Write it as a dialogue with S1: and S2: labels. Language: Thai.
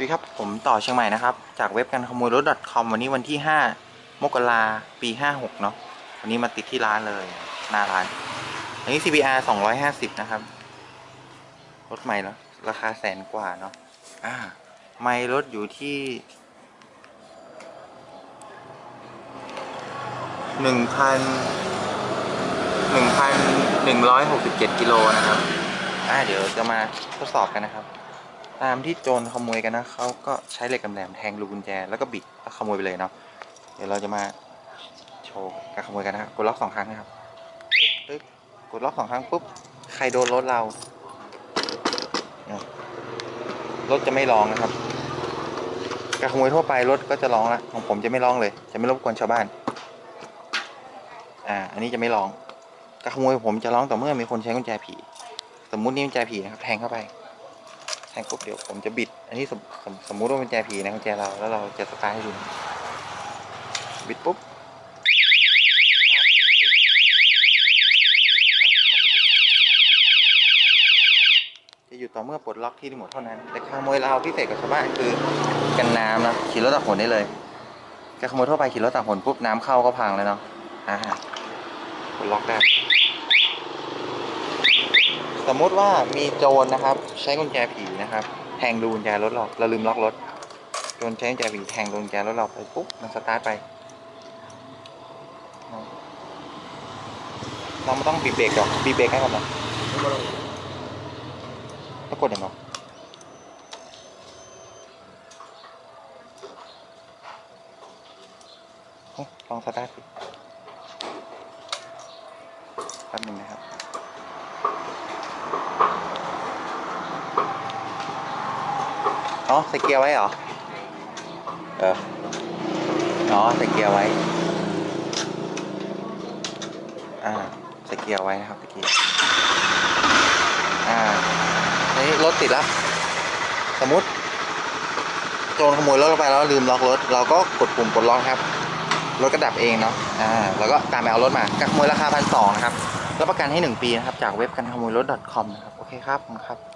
S1: ดีครับ ผมต่อเชียงใหม่นะครับ จากเว็บการขโมยรถ .com วันนี้วันที่ 5 มกราปี 56 เนาะวันนี้มาติดที่ร้านเลย หน้าร้าน อันนี้ CBR 250 นะครับ รถใหม่แล้วราคาแสนกว่าเนาะอ่า ไม่รถอยู่ที่หนึ่งพันหนึ่งพันหนึ่งร้อยหกสิบเจ็ดกิโลนะครับ อ่า เดี๋ยวจะมาทดสอบกันนะครับ ตามที่โจรขโมยกันนะเขาก็ใช้เหล็กแหลมแทงรูกุญแจแล้วก็บิดแล้วขโมยไปเลยเนาะเดี๋ยวเราจะมาโชว์การขโมยกันนะครับกดล็อกสองครั้งนะครับปึ๊บกดล็อกสองครั้งปุ๊บใครโดนรถเรารถจะไม่ร้องนะครับการขโมยทั่วไปรถก็จะร้องละของผมจะไม่ร้องเลย จะไม่รบกวนชาวบ้านอ่าอันนี้จะไม่ร้องการขโมยผมจะร้องต่อเมื่อมีคนใช้กุญแจผี สมมุตินี่กุญแจผีนะครับแทงเข้าไป แทงปุ๊บเดี๋ยวผมจะบิด อันนี้สมสมสมมุติว่าเป็นแจผีนะกุญแจเราแล้วเราจะสตาร์ทให้ดูบิดปุ๊บจะหยุดต่อเมื่อปลดล็อกที่รีโมทเท่านั้น แต่ขโมยเราพิเศษกับชาวบ้านคือกันน้ำนะขี่รถตักฝนได้เลยการขโมยทั่วไปขี่รถตักฝนปุ๊บน้ำเข้าก็พังเลยเนาะอ่าปลดล็อกได้ สมมุติว่ามีโจรนะครับ ใช้กุญแจผีนะครับแทงดูกุญแจรถเราเราลืมล็อกรถโจรใช้กุญแจผีแทงดูกุญแจรถเราไปปุ๊บมันสตาร์ทไปเราไม่ต้องบีบเบรกหรอกบีบเบรกให้ก่อนนะแล้วกดยังไงเฮ้ยลองสตาร์ทสิแป๊บหนึงนะครับ อ๋อใส่เกียร์ไว้เหรอ เออ อ๋อใส่เกียร์ไว้ อ่าใส่เกียร์ไว้นะครับตะกี้ อ่านี่รถติดแล้ว สมมติโจรขโมยรถเราไปแล้วลืมล็อกรถ เราก็กดปุ่มปลดล็อกครับ รถก็ดับเองเนาะ อ่า แล้วก็ตามไปเอารถมาการขโมยราคาพันสองนะครับ รับประกันให้หนึ่งปีนะครับ จากเว็บการขโมยรถ .com นะครับ โอเคครับ ครับ